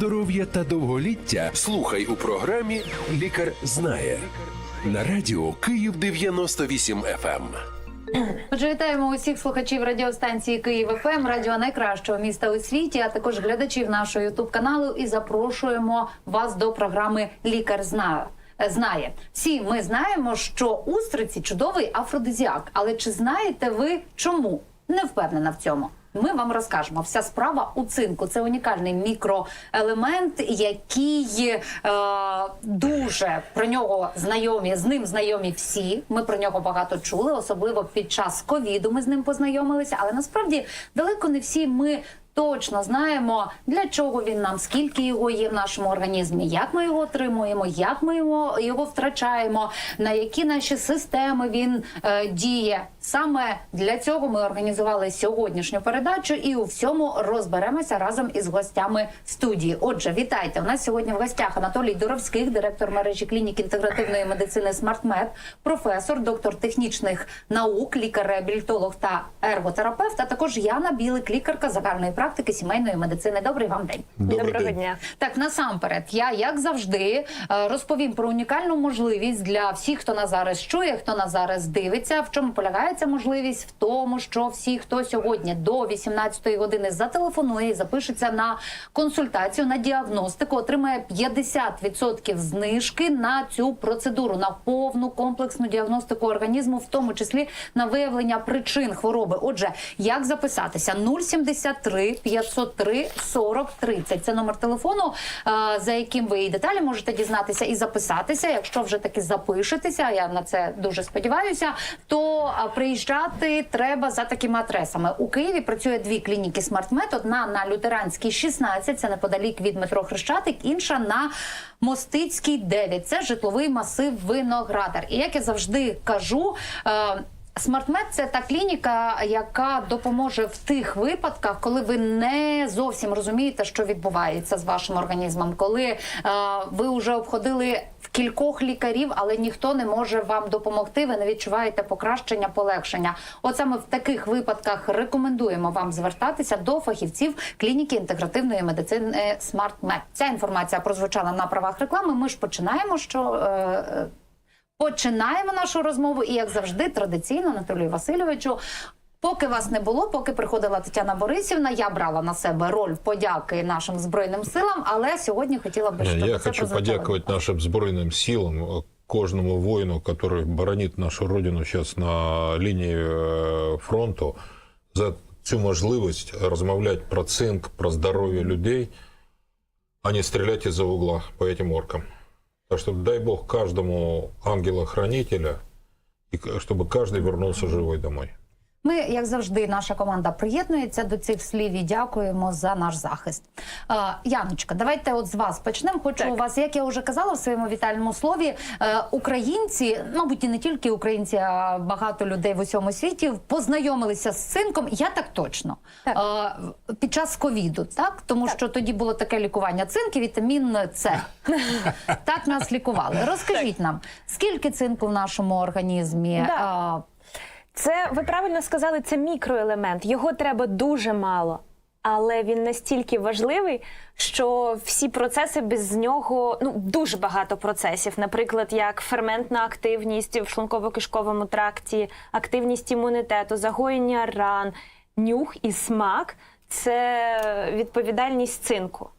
здоров'я та довголіття слухай у програмі Лікар знає на радіо Київ 98 FM. Отже, вітаємо усіх слухачів радіостанції Київ ФМ, радіо найкращого міста у світі, а також глядачів нашого ютуб каналу. І запрошуємо вас до програми Лікар знає. Знає всі, ми знаємо, що устриці чудовий афродизіак. Але чи знаєте ви чому? Не впевнена в цьому. Ми вам розкажемо. Вся справа у цинку. Це унікальний мікроелемент, який е, дуже про нього знайомі. З ним знайомі всі. Ми про нього багато чули, особливо під час ковіду. Ми з ним познайомилися. Але насправді далеко не всі ми. Точно знаємо, для чого він нам, скільки його є в нашому організмі, як ми його отримуємо, як ми його, його втрачаємо, на які наші системи він е, діє. Саме для цього ми організували сьогоднішню передачу і у всьому розберемося разом із гостями студії. Отже, вітайте! У нас сьогодні в гостях Анатолій Дуровських, директор мережі клінік інтегративної медицини «Смартмед», професор, доктор технічних наук, лікар-реабілітолог та ерготерапевт, а також Яна Білик, лікарка загальної практики сімейної медицини. Добрий вам день. Доброго дня. Так, насамперед, я як завжди е, розповім про унікальну можливість для всіх, хто нас зараз чує, хто нас зараз дивиться. В чому полягає ця можливість? В тому, що всі, хто сьогодні до 18-ї години зателефонує і запишеться на консультацію на діагностику, отримає 50% знижки на цю процедуру, на повну комплексну діагностику організму, в тому числі на виявлення причин хвороби. Отже, як записатися? 073 503 40 30. Це номер телефону, е, за яким ви і деталі можете дізнатися і записатися. Якщо вже таки запишетеся, я на це дуже сподіваюся. То е, приїжджати треба за такими адресами. У Києві працює дві клініки «Смартмед». Одна на Лютеранській 16, це неподалік від метро Хрещатик, інша на Мостицькій 9. Це житловий масив Виноградар. І як я завжди кажу. Смартмед це та клініка, яка допоможе в тих випадках, коли ви не зовсім розумієте, що відбувається з вашим організмом, коли е, ви вже обходили в кількох лікарів, але ніхто не може вам допомогти. Ви не відчуваєте покращення, полегшення. От саме в таких випадках рекомендуємо вам звертатися до фахівців клініки інтегративної медицини Смартмед. Ця інформація прозвучала на правах реклами. Ми ж починаємо. що... Е, Починаємо нашу розмову, і як завжди, традиційно Анатолію Васильовичу. Поки вас не було, поки приходила Тетяна Борисівна, я брала на себе роль подяки нашим збройним силам. Але сьогодні хотіла би, щоб Я це хочу подякувати нашим збройним силам, э, кожному воїну, який боронить нашу родину зараз на лінії е, фронту, за цю можливість розмовляти про цинк, про здоров'я людей, а не стріляти із-за угла по этим оркам. Так что дай Бог каждому ангела-хранителя, чтобы каждый вернулся живой домой. Ми, як завжди, наша команда приєднується до цих слів і дякуємо за наш захист. Е, Яночка, давайте от з вас почнемо. Хочу Так. у вас, як я вже казала в своєму вітальному слові, е, українці, мабуть, і не тільки українці, а багато людей в усьому світі познайомилися з цинком. Я так точно Так. Е, під час ковіду, так тому що тоді було таке лікування цинк і вітамін С. так нас лікували. Розкажіть нам, скільки цинку в нашому організмі? Да. Е, Це ви правильно сказали, це мікроелемент. Його треба дуже мало. Але він настільки важливий, що всі процеси без нього ну дуже багато процесів, наприклад, як ферментна активність в шлунково-кишковому тракті, активність імунітету, загоєння ран, нюх і смак це відповідальність цинку.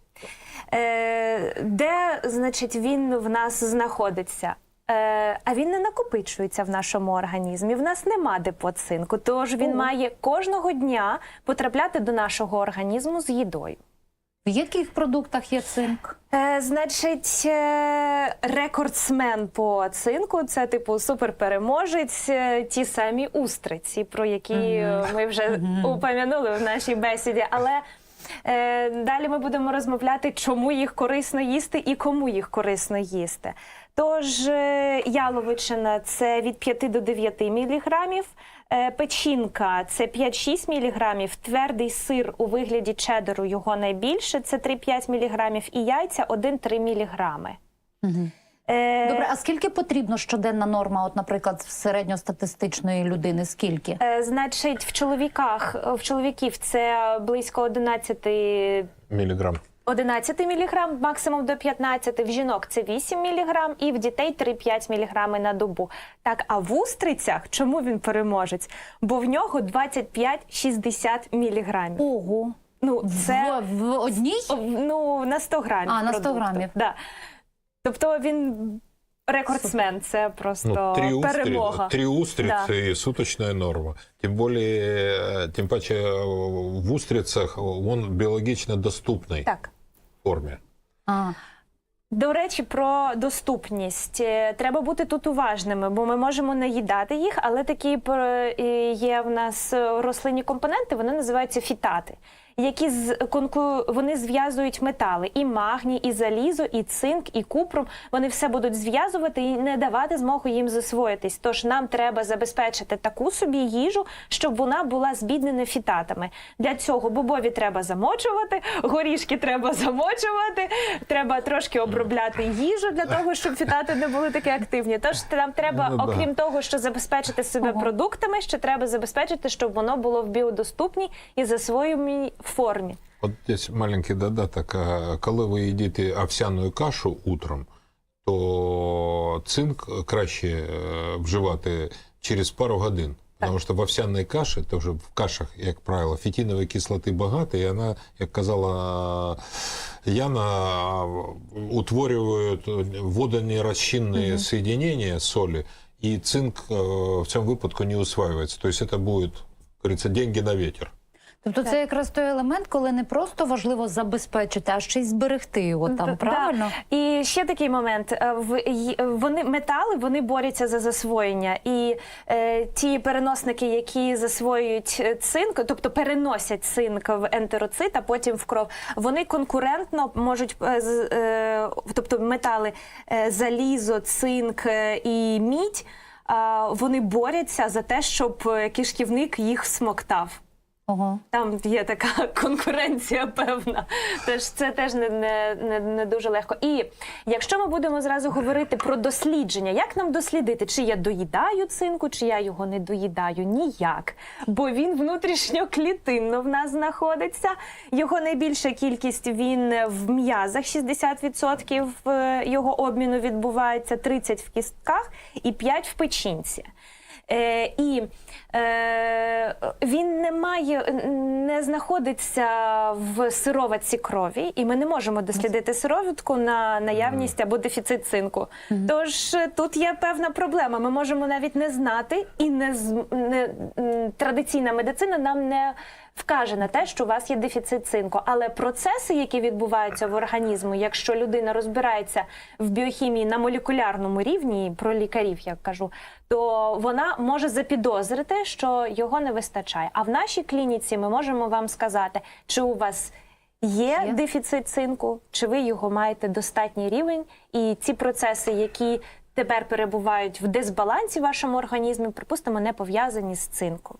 Е, де, значить, він в нас знаходиться? Е, а він не накопичується в нашому організмі. В нас нема депо цинку, тож він Ого. має кожного дня потрапляти до нашого організму з їдою. В яких продуктах є цинк? Е, значить, е, рекордсмен по цинку це типу суперпереможець, е, ті самі устриці, про які е, ми вже упомянули в нашій бесіді. Але е, далі ми будемо розмовляти, чому їх корисно їсти і кому їх корисно їсти. Тож е, яловичина це від 5 до 9 міліграмів. Е, Печінка це 5-6 міліграмів, твердий сир у вигляді чедеру його найбільше це 3-5 міліграмів, і яйця 1-3 міліграми. Е, Добре, а скільки потрібно щоденна норма, от, наприклад, в середньостатистичної людини? Скільки? е, Значить, в чоловіках в чоловіків це близько 11 Миллиграмм. 11 мг, максимум до 15, в жінок це 8 мг і в дітей 3-5 мг на добу. Так, а в устрицях чому він переможець? Бо в нього 25-60 мг. Ого. Ну, це В, в одній? Ну, на 100 грамів. А, на 100 продукту. грамів. Да. Тобто він рекордсмен, це просто Ну, три, устри- перемога. три устрицы Да. и суточная норма. Тем более, э, тем паче э, в устрицах он биологично доступный Так. форме. А, До речі, про доступність Е, треба бути тут уважними, бо ми можемо наїдати їх, але такі е, є в нас е, рослинні компоненти, вони називаються фітати. Які з конку вони зв'язують метали і магній, і залізо, і цинк, і купрум. Вони все будуть зв'язувати і не давати змогу їм засвоїтись. Tож нам треба забезпечити таку собі їжу, щоб вона була збіднена фітатами. Для цього бобові треба замочувати, горішки треба замочувати, треба трошки обробляти їжу для того, щоб фітати не були такі активні. Тож нам треба, Ну, окрім того, що забезпечити себе продуктами, ще треба забезпечити, щоб воно було в біодоступній і засвоєній формі. Вот здесь маленький додаток. А Коли ви їдите овсяную кашу утром, то цинк краще е, вживати через пару годин. Тому що в овсяній каші, теж в кашах, як правило, фітинової кислоти багато, і вона, як казала Яна, утворюють водонерозчинні соединения солі, і цинк е, в цьому випадку не усваюється. Тобто це буде, говориться, деньги на ветер. Тобто це якраз той елемент, коли не просто важливо забезпечити, а ще й зберегти його там, Да. правильно? І ще такий момент: Е, вони метали вони борються за засвоєння, і е, ті переносники, які засвоюють е, цинк, тобто переносять цинк в ентероцит, а потім в кров, вони конкурентно можуть е, е, тобто метали е, залізо, цинк і мідь. Вони борються за те, щоб кишківник їх всмоктав. Ого. Там є така конкуренція певна. Тож це теж не, не, не, не дуже легко. І якщо ми будемо зразу говорити про дослідження, як нам дослідити, чи я доїдаю цинку, чи я його не доїдаю? Ніяк. Бо він внутрішньоклітинно в нас знаходиться. Його найбільша кількість він в м'язах, 60% е, його обміну відбувається, 30% в кістках і 5% в печінці. Е, і е, він не має, не знаходиться в сироватці крові, і ми не можемо дослідити сироватку на наявність або дефіцит цинку. Тож е, тут є певна проблема. Ми можемо навіть не знати, і не, не традиційна медицина нам не вкаже на те, що у вас є дефіцит цинку. Але процеси, які відбуваються в організму, якщо людина розбирається в біохімії на молекулярному рівні, про лікарів я кажу, то вона може запідозрити, що його не вистачає. А в нашій клініці ми можемо вам сказати, чи у вас. Є, Є. дефіцит цинку, чи ви його маєте достатній рівень, і ці процеси, які тепер перебувають в дисбалансі в вашому організмі, припустимо, не пов'язані з цинком.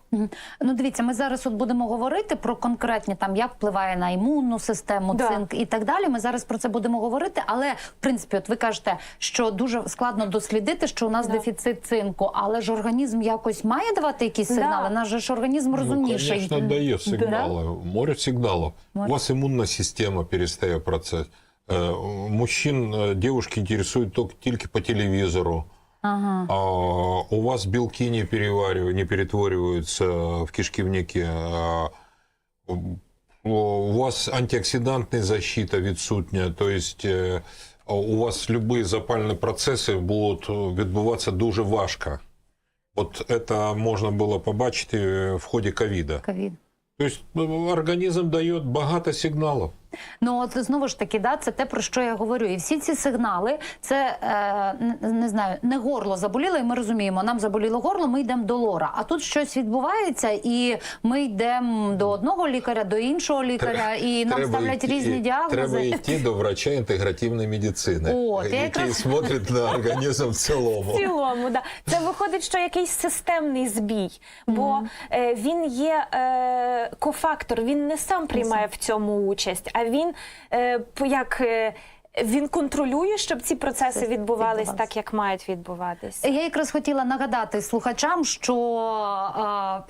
Ну, дивіться, ми зараз от будемо говорити про конкретні там, як впливає на імунну систему, Да. цинк і так далі. Ми зараз про це будемо говорити. Але в принципі, от ви кажете, що дуже складно дослідити, що у нас Да. дефіцит цинку, але ж організм якось має давати якісь Да. сигнали. Наш же ж організм розумніший. Ну, конечно, дает сигналы. Море сигналов. Море. У вас иммунная система перестает процесс. Э, Мужчин, э, девушки интересуют только, только по телевизору. Ага. А у вас белки не, переваривают, не перетвориваются в кишківнике. А У вас антиоксидантная защита відсутня. То есть э, у вас любые запальні процеси будуть відбуватися дуже важко. От це можна було побачити в ході ковіда. Ковід. Тобто ну, організм дає багато сигналів. Ну от знову ж таки, да, це те про що я говорю. І всі ці сигнали, це е, не, знаю, не горло заболіло, і ми розуміємо, нам заболіло горло, ми йдемо до лора. А тут щось відбувається, і ми йдемо до одного лікаря, до іншого лікаря, і нам ставлять йти- різні діагнози. Треба йти до врача інтегративної медицини, От, який якраз- смотрить на організм в цілому. В цілому, да. Це виходить, що якийсь системний збій, бо е, він є е, кофактор, він не сам приймає в цьому участь, а він е, як. Він контролює, щоб ці процеси Це відбувались так, як мають відбуватись. Я якраз хотіла нагадати слухачам, що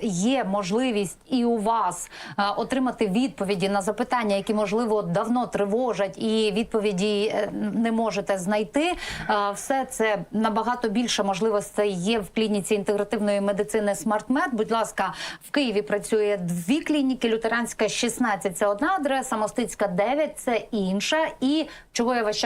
е, є можливість і у вас е, отримати відповіді на запитання, які можливо давно тривожать, і відповіді е, не можете знайти. Е, все це набагато більше можливостей є в клініці інтегративної медицини SmartMed. Будь ласка, в Києві працює дві клініки. Лютеранська 16 – це одна адреса, Мостицька 9 – це інша. І чого я весь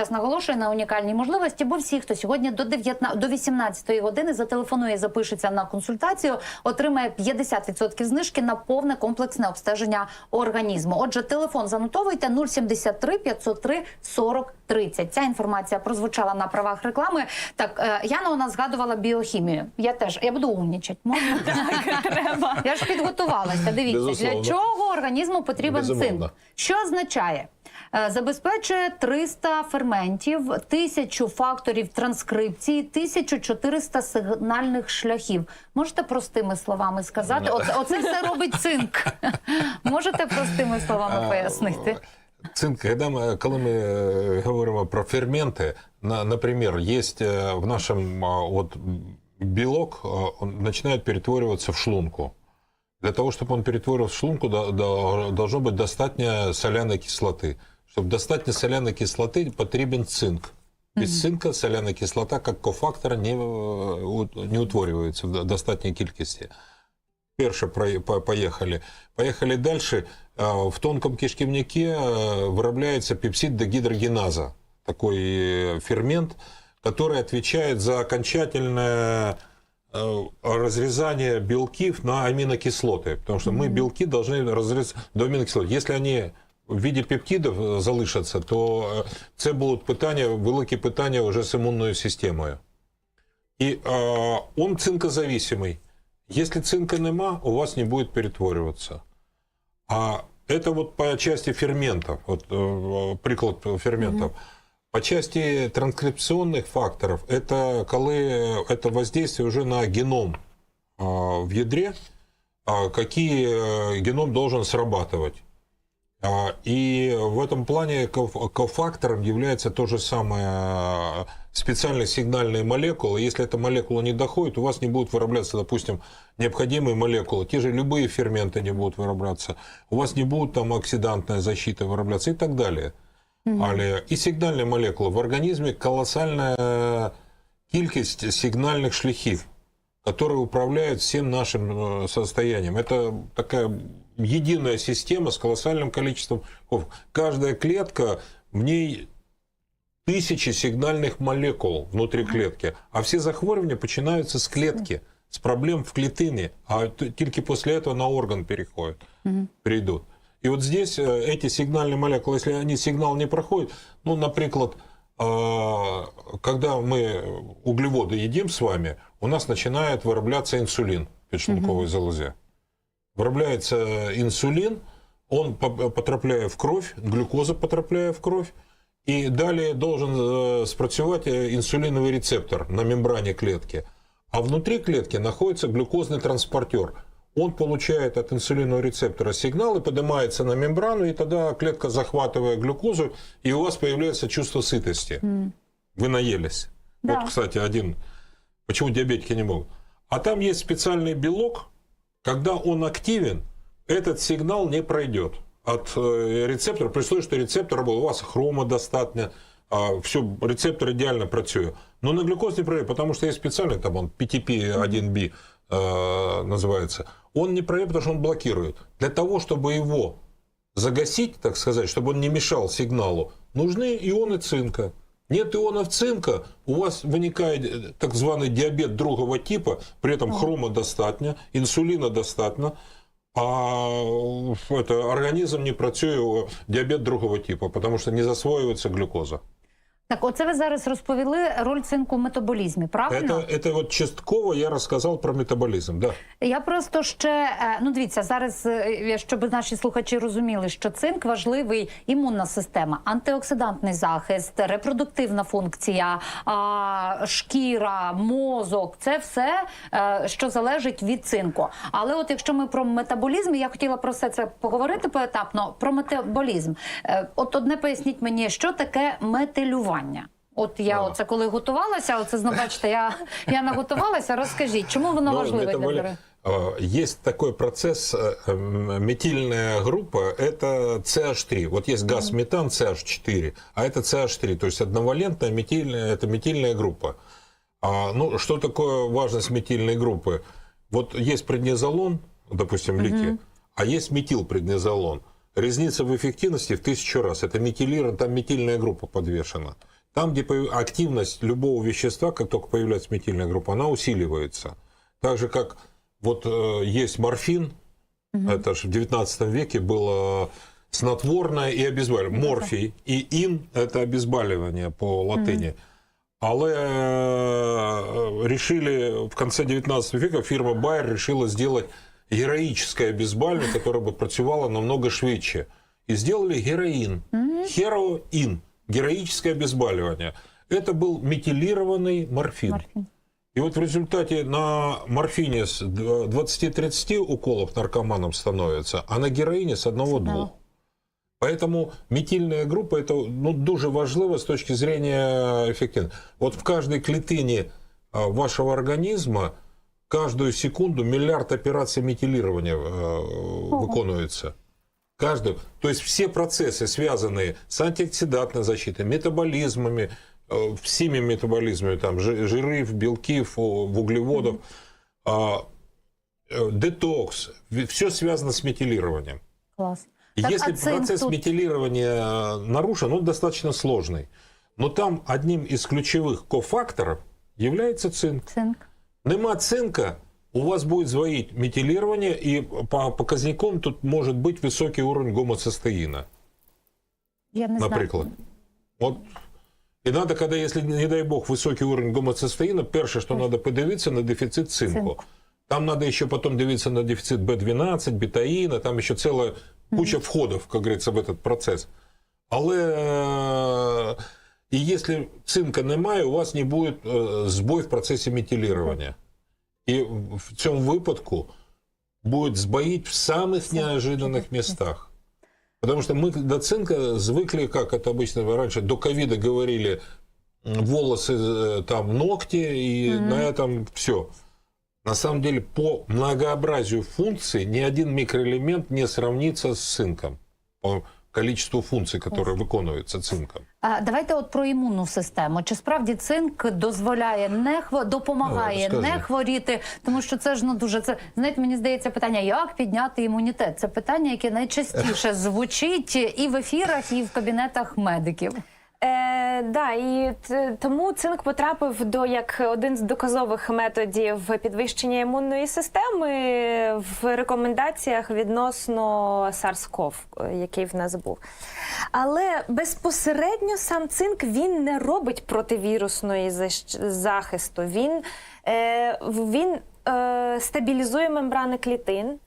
на унікальній можливості, бо всі, хто сьогодні до 19, до 18 години зателефонує, і запишеться на консультацію, отримає 50% знижки на повне комплексне обстеження організму. Отже, телефон занотовуйте 073 503 40 30. Ця інформація прозвучала на правах реклами. Так, е, Яна у нас згадувала біохімію. Я теж я буду умнічать. Можна? Треба. Я ж підготувалася. Дивіться, Безусловно. для чого організму потрібен Безумовно. цинк? Що означає? Е, Забезпечує 300 ферментів, 1000 факторів транскрипції, 1400 сигнальних шляхів. Можете простими словами сказати? Оце, оце все робить цинк. Можете простими словами пояснити? Цинк, когда мы, коли ми е, говоримо про ферменти, на, например, есть е, в нашем а, вот белок а, он начинает перетвориваться в шлунку. Для того, чтобы он перетворился в шлунку, до- до- должно быть достатньо соляной кислоты. Чтобы достатньо соляной кислоты, потребен цинк. Без цинка соляная кислота, как кофактор, не, е, у- не утворюється в до- достатній кількості. Перше про- по- поехали. Поехали дальше. А, В тонком кишківнике э, вырабатывается пепсид дегидрогеназа. Такой э, фермент, который отвечает за окончательное э, разрезание белков на аминокислоты. Потому что мы белки должны разрезать до аминокислот. Если они в виде пептидів е, залишаться, то е, це будуть питання, великі питання вже з імунною системою. І е, он цинкозависимый. Если цинка нема, у вас не будет перетвориваться. А это вот по части ферментов, вот э, приклад ферментов. По части транскрипционных факторов, это коли это воздействие уже на геном э, в ядре, а какие э, геном должен срабатывать. А, И в этом плане коф- кофактором является то же самое э, специальные сигнальные молекулы. Если эта молекула не доходит, у вас не будут вырабатываться, допустим, необходимые молекулы. Те же любые ферменты не будут вырабатываться. У вас не будет там оксидантная защита вырабатываться и так далее. Але і сигнальні молекули в організмі колосальна кількість сигнальних шляхів, которые управляют всем нашим э, состоянием. Это такая единая система с колоссальным количеством. ков. Каждая клетка, в ней тысячи сигнальных молекул внутри клетки. А все захворювання починаються з клетки, з проблем в клітині, а т- тільки после этого на орган переходят, перейдут. И вот здесь э, эти сигнальные молекулы, если они сигнал не проходят, ну, например, когда мы углеводы едим с вами, у нас начинает вырабатываться инсулин в підшлунковой залозе. Вырабатывается инсулин, он по- потрапляє в кровь, глюкоза потрапляє в кровь, и далее должен э, спрацювати инсулиновый рецептор на мембране клетки. А внутри клетки находится глюкозный транспортер. Он получает от инсулинового рецептора сигнал и поднимается на мембрану, и тогда клетка захватывает глюкозу, и у вас появляется чувство сытости. Вы наелись. Да. Вот, кстати, один. Почему диабетики не могут? А там есть специальный белок, когда он активен, этот сигнал не пройдет от э, рецептора, при условии, что рецептор был, у вас хрома достатньо, все, рецептор идеально працює. Но на глюкоз не пройдет, потому что есть специальный, там он PTP-1B э, называется, он не пройдет, потому что он блокирует. Для того, чтобы его загасить, так сказать, чтобы он не мешал сигналу, нужны ионы цинка. Нет ионов цинка, у вас виникает э, так званый диабет другого типа, при этом хрома достатньо, инсулина достатньо, а это, организм не працює, диабет другого типа, потому что не засвоивается глюкоза. Так, оце ви зараз розповіли роль цинку в метаболізмі, правильно? Это вот частково я рассказал про метаболизм, да. Я просто ще е, ну дивіться зараз, е, щоб наші слухачі розуміли, що цинк важливий імунна система, антиоксидантний захист, репродуктивна функція, шкіра, мозок це все, е, що залежить від цинку. Але от якщо ми про метаболізм, я хотіла про все це поговорити поетапно. Про метаболізм. От одне поясніть мені, що таке метилювання От я А. оце коли готувалася, оце знову бачите, я, я наготувалася. Розкажіть, чому воно Но важливе для метаболи- здоров'я? э, Есть такой процесс, э, м, метильная группа, это CH3. Вот есть газ метан CH4, а это CH3, то есть одновалентная метильная, это метильная группа. А, ну, что такое важность метильной группы? Вот есть преднизолон, допустим, лики, а есть метилпреднизолон. Разница в эффективности в тысячу раз. Это метилирован, там метильная группа подвешена. Там, где активность любого вещества, как только появляется метильная группа, она усиливается. Так же, как вот э, есть морфин, это же в 19 веке было снотворное и обезболивание. Морфий и ин – это обезболивание по латыни. Але э, решили в конце 19 века, фирма Байер решила сделать героическое обезболивание, которое бы працювало намного швидше. И сделали героин. Хероин. Героическое обезболивание. Это был метилированный морфин. И вот в результате на морфине с 20-30 уколов наркоманам становится, а на героине с одного-двух. Поэтому метильная группа это ну, дуже важливо с точки зрения эффективности. Вот в каждой клетине а, вашего организма каждую секунду миллиард операций метилирования э, виконуется. Каждый. То есть все процессы, связанные с антиоксидантной защитой, метаболизмами, э, всеми метаболизмами, там, жи- жиры, белки, фу- углеводов, а, э, детокс, все связано с метилированием. Клас. И Так, Если а процесс тут? метилирования э, нарушен, он достаточно сложный. Но там одним из ключевых кофакторов является цинк. Цинк. Нема цинка, у вас будет сбоить метилирование, и по показникам тут может быть высокий уровень гомоцистеина, Я не знаю. например. Вот. И надо, когда, если, не дай бог, высокий уровень гомоцистеина, перше, что надо подивиться на дефицит цинку. Цинку. Там надо еще потом дивиться на дефицит B12, бетаїна, там еще целая куча входов, как говорится, в этот процесс. Але е, і якщо цинка немає, у вас не буде е, збой в процесі метилирования. І в цьому випадку будет сбоить в самых неожиданных местах. Потому что мы до цинка звыкли, как это обычно раньше, до ковида говорили, м, волосы, э, там, ногти, и на этом все. На самом деле, по многообразию функций ни один микроэлемент не сравнится с цинком. Количеству функций, которые виконуються цинком. А, давайте от про імунну систему. Чи справді цинк дозволяє не хво... допомагає Ну, не хворіти? Тому що це ж ну дуже це знаєте, мені здається питання, як підняти імунітет. Це питання, яке найчастіше звучить і в ефірах, і в кабінетах медиків. Е, да, і тому цинк потрапив до як один з доказових методів підвищення імунної системи в рекомендаціях відносно SARS-CoV, який в нас був. Але безпосередньо сам цинк він не робить противірусної захисту. Він, е, він е, стабілізує мембрани клітин.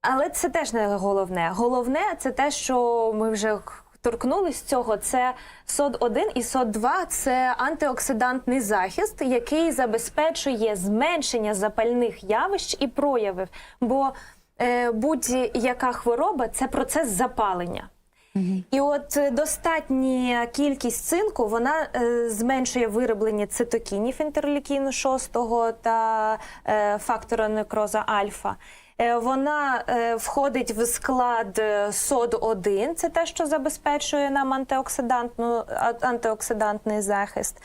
Але це теж не головне. Головне це те, що ми вже торкнулись цього. Це СОД-1 і СОД-2 – це антиоксидантний захист, який забезпечує зменшення запальних явищ і проявів. Бо е, будь-яка хвороба це процес запалення. І от е, достатня кількість цинку вона е, зменшує вироблення цитокінів інтерлюкіну 6 та е, фактора некроза альфа. Е, Вона е, входить в склад е, СОД-1, це те, що забезпечує нам антиоксидантну, антиоксидантний захист.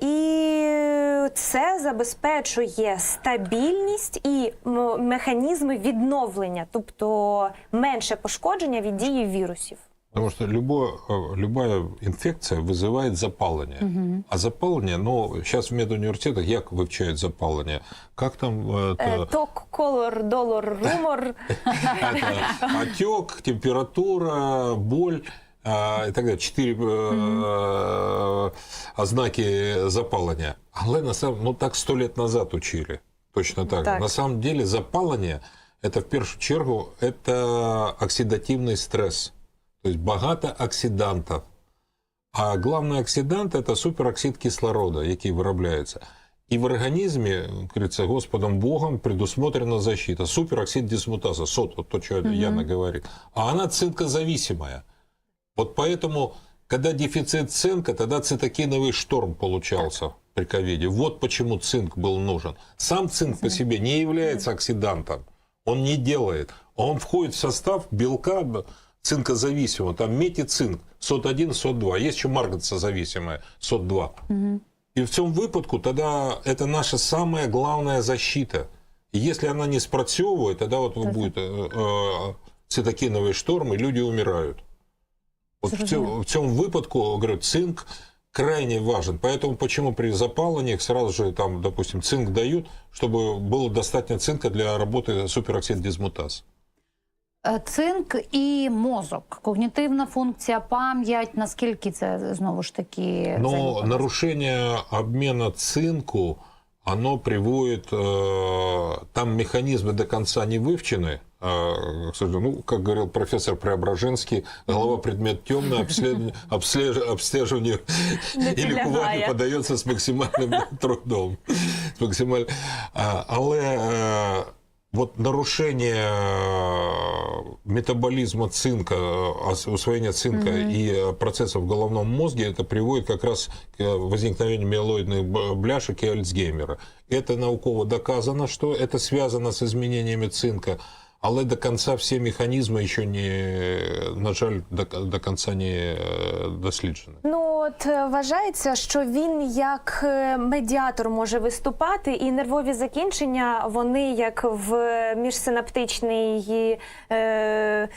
І це забезпечує стабільність і механізми відновлення, тобто менше пошкодження від дії вірусів. Потому что любое, э, любая инфекция вызывает запалення. А запалення, ну, сейчас в медуніверситетах як вивчають запалення? Как там э, Е, это, Ток, колор, долар, румор. это отек, температура, боль. а, і так далі, чотири е, ознаки запалення. Але на самом, ну так сто лет назад учили. Точно так. Так. На самом деле запалення это в першу чергу это оксидативний стрес. То есть багато оксидантів. А главный оксидант это супероксид кислорода, який виробляється. І в організмі, як говорится, Господом Богом предусмотрена защита. Супероксид дисмутаза, СОТ, вот то, что Яна говорит. А она цинкозависимая. Вот поэтому, когда дефицит цинка, тогда цитокиновый шторм получался при ковиде. Вот почему цинк был нужен. Сам цинк по себе не является оксидантом. Он не делает. Он входит в состав белка б- цинкозависимого. Там метицинк, СОТ-1, СОТ-2. Есть еще марганцозависимая, СОТ-2. И в цьому випадку тогда это наша самая главная защита. И если она не спрацьовывает, тогда вот будет э, э, цитокиновый шторм, и люди умирают. Вот в цьому, в цьому випадку, говорю, цинк крайне важен. Поэтому почему при запалениях сразу же там, допустим, цинк дают, чтобы было достаточно цинка для работы супероксид дисмутаз. Е, Цинк і мозок, когнітивна функція, пам'ять. Наскільки це знову ж таки Но взаємопов'язано? нарушение обмена цинку, оно приводит, э, там механизмы до конца не выучены. э, к сожалению. ну, как говорил профессор Преображенский, голова предмет темный, обследование, обслеж- обслеживанию Не и лікуванню підлягає. подается с максимальным трудом. З максималь... А, Але е, вот нарушение э, метаболизма цинка, э, ос- усвоения цинка и э, процессов в головном мозге, это приводит как раз к э, возникновению миелоидных б- бляшек и Альцгеймера. Это науково доказано, что это связано с изменениями цинка, але до кінця всі механізми ще не, на жаль, до, до кінця не е, досліджені. Ну от е, вважається, що він як е, медіатор може виступати, і нервові закінчення вони як в міжсинаптичній е,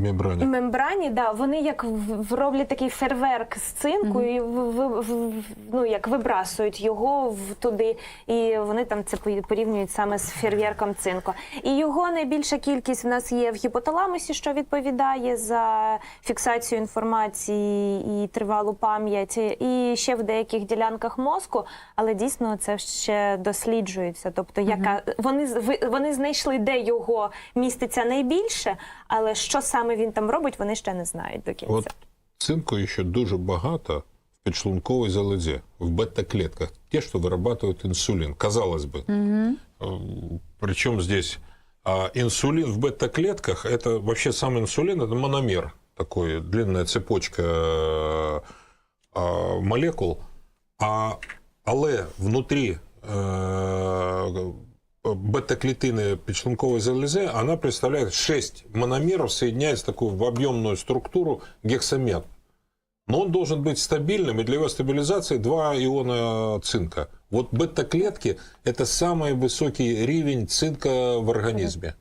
Мембрані. мембрані, да, вони як роблять такий фейерверк з цинку і в, в, в- ну, як вибрасують його в туди, і вони там це порівнюють саме з фейерверком цинку. І його найбільша кількість в нас є в гіпоталамусі, що відповідає за фіксацію інформації і тривалу пам'ять, і ще в деяких ділянках мозку, але дійсно це ще досліджується. Тобто, яка вони з- ви- вони знайшли, де його міститься найбільше, але що саме він там робить, вони ще не знають до кінця. От цинку ще дуже багато в підшлунковій залозі, в бета-клетках, те, що вырабатывают инсулин, казалось бы. Причем здесь а, инсулин в бета-клетках, это вообще сам инсулин, это мономер, такой длинная цепочка э, а, молекул, а, але внутри э, бета-клетины підшлункової залози, она представляет 6 мономеров, соединяется в такую в объемную структуру гексамет. Но он должен быть стабильным, и для его стабилизации два иона цинка. Вот бета-клетки – это самый высокий рівень цинка в организме.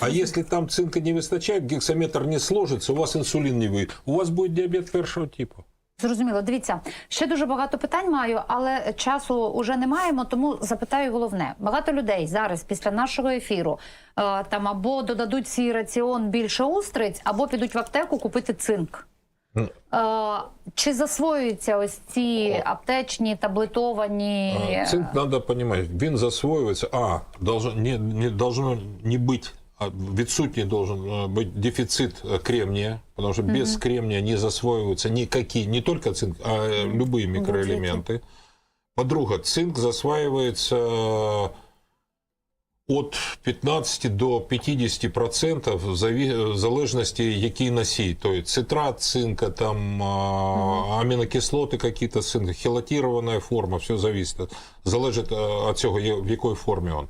А если там цинка не выстачает, гексаметр не сложится, у вас инсулин не выйдет, у вас будет диабет первого типа. Зрозуміло, дивіться, ще дуже багато питань маю, але часу вже не маємо, тому запитаю головне. Багато людей зараз після нашого ефіру е, там або додадуть свій раціон більше устриць, або підуть в аптеку купити цинк. Ну. Е, чи засвоюються ось ці аптечні таблетовані? Цинк надо понимать, він засвоюється, а, не, не, должно не а, відсутній должен э, быть дефицит э, кремния, потому что без кремния не засвоиваются никакие, не только цинк, а э, любые микроэлементы. По-друге, цинк засваивается э, от 15 до 50 процентов в заві- в залежності, який носій. Тобто цитрат цинка, там а, амінокислоти какие-то цинка, хелатирована форма, все зависит. Залежить від цього, є- в якій формі він.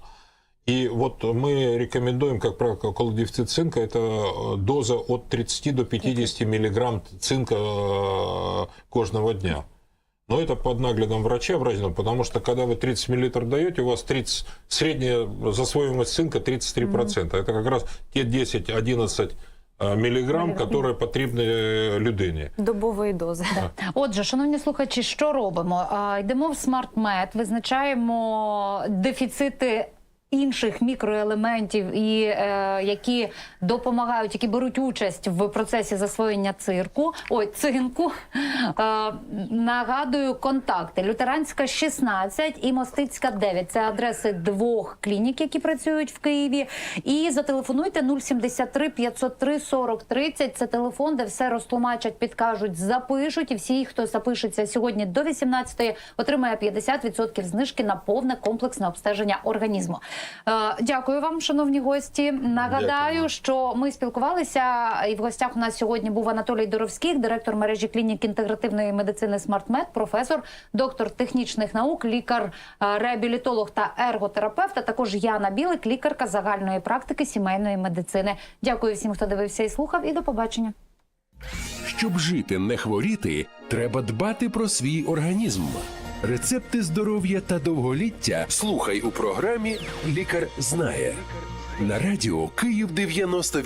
І от ми рекомендуємо, як правило, коли дефіцит цинка, це е, доза від 30 до 50 мг цинка е, кожного дня. Но это под наглядом врача, врача, потому что когда вы 30 мл даете, у вас 30, средняя засвоимость цинка 33%. Это как раз те 10-11 э, миллиграмм, которые потрібні э, людині. Добової дози. Отже, шановні слухачі, що робимо? А, Йдемо в SmartMed, визначаємо дефіцити інших мікроелементів, і е, які допомагають, які беруть участь в процесі засвоєння цирку, ой, цинку. Е, нагадую, контакти: Лютеранська 16 і Мостицька 9. Це адреси двох клінік, які працюють в Києві. І зателефонуйте 073 503 40 30. Це телефон, де все розтлумачать, підкажуть, запишуть. І всі, хто запишеться сьогодні до 18-ї, отримає 50% знижки на повне комплексне обстеження організму. Е, дякую вам, шановні гості. Нагадаю, Дякую. що ми спілкувалися, і в гостях у нас сьогодні був Анатолій Доровський, директор мережі клінік інтегративної медицини «Смартмед», професор, доктор технічних наук, лікар, е, реабілітолог та ерготерапевт, а також Яна Білик, лікарка загальної практики сімейної медицини. Дякую всім, хто дивився і слухав, і до побачення. Щоб жити, не хворіти, треба дбати про свій організм. Рецепти здоров'я та довголіття слухай у програмі Лікар знає на радіо Київ 98.